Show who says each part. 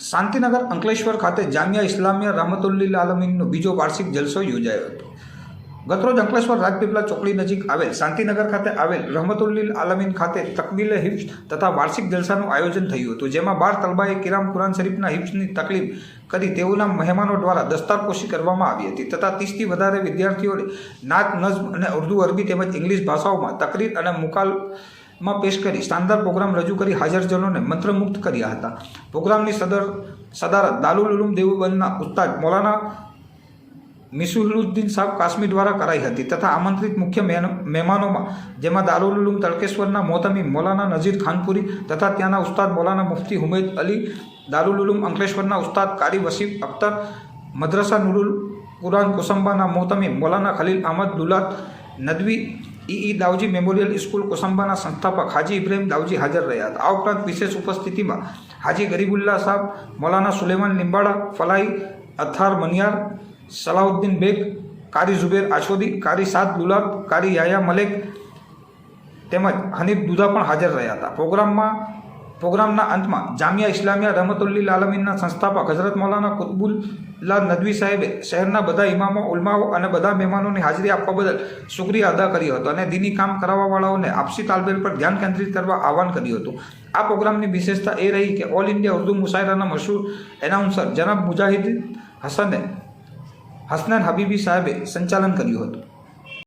Speaker 1: શાંતિનગર અંકલેશ્વર ખાતે જામિયા ઇસ્લામિયા રહમતુલ્લીલ આલમીનનો બીજો વાર્ષિક જલસો યોજાયો હતો. ગતરોજ અંકલેશ્વર રાજપીપલા ચોકડી નજીક આવેલ શાંતિનગર ખાતે આવેલ રહમતુલ્લીલ આલમીન ખાતે તકબીલે હિફ્સ તથા વાર્ષિક જલસાનું આયોજન થયું હતું, જેમાં બાર તલબાએ કિરામ કુરાન શરીફના હિફ્સની તકલીફ કરી તેઓના મહેમાનો દ્વારા દસ્તારપોશી કરવામાં આવી હતી તથા ત્રીસથી વધારે વિદ્યાર્થીઓએ નાત નઝમ અને ઉર્દુ અરબી તેમજ ઇંગ્લિશ ભાષાઓમાં તકરીર અને મુકાલ માં પેશ કરી શાનદાર પ્રોગ્રામ રજૂ કરી હાજરજનોને મંત્રમુગ્ધ કર્યા હતા પ્રોગ્રામની સદર સદારત દાલુલ ઉલુમ દેવબંધના ઉસ્તાદ મૌલાના મિસુલુદ્દીન સાહેબ કાશ્મીર દ્વારા કરાઈ હતી તથા આમંત્રિત મુખ્ય મહેન- મહેમાનોમાં જેમાં દારુલ ઉલુમ તડકેશ્વરના મોહતમી મૌલાના નઝીર ખાનપુરી તથા ત્યાંના ઉસ્તાદ મૌલાના મુફ્તી હુમેદ અલી દારુલ ઉલુમ અંકલેશ્વરના ઉસ્તાદ Qari Wasif Akhtar મદ્રસા Noorul Quran કોસંબાના મોહતમી Maulana Khalil Ahmad Dulat Nadvi E Davji Memorial School કોસંબાના સંસ્થાપક હાજી ઇબ્રાહીમ દાવજી હાજર રહ્યા હતા. આ ઉપરાંત વિશેષ ઉપસ્થિતિમાં હાજી ગરીબુલ્લા સાહેબ, મૌલાના સુલેમાન લીંબાડા, ફલાઈ અથાર મનિયાર, સલાઉદ્દીન બેગ, કારી ઝુબેર આશોદી કારી સાદ ગુલાબ કારી યાયા મલેક તેમજ હનીફ દુધા પણ હાજર રહ્યા હતા. પ્રોગ્રામમાં પ્રોગ્રામના અંતમાં જામિયા ઇસ્લામિયા રહમતુલ્લીલ આલમીનના સંસ્થાપક હઝરત મૌલાના કુતબુલ્લા નદવી સાહેબે શહેરના બધા ઇમામો, ઉલમાઓ અને બધા મહેમાનોની હાજરી આપવા બદલ શુક્રિયા અદા કર્યો હતો અને દીની કામ કરાવવાવાળાઓને આપસી તાલમેલ પર ધ્યાન કેન્દ્રિત કરવા આહવાન કર્યું હતું. આ પ્રોગ્રામની વિશેષતા એ રહી કે ઓલ ઇન્ડિયા ઉર્દુ મુશાયરાના મશહૂર એનાઉન્સર જનાબ મુજાહિદ હસને હસનાન હબીબી સાહેબે સંચાલન કર્યું હતું.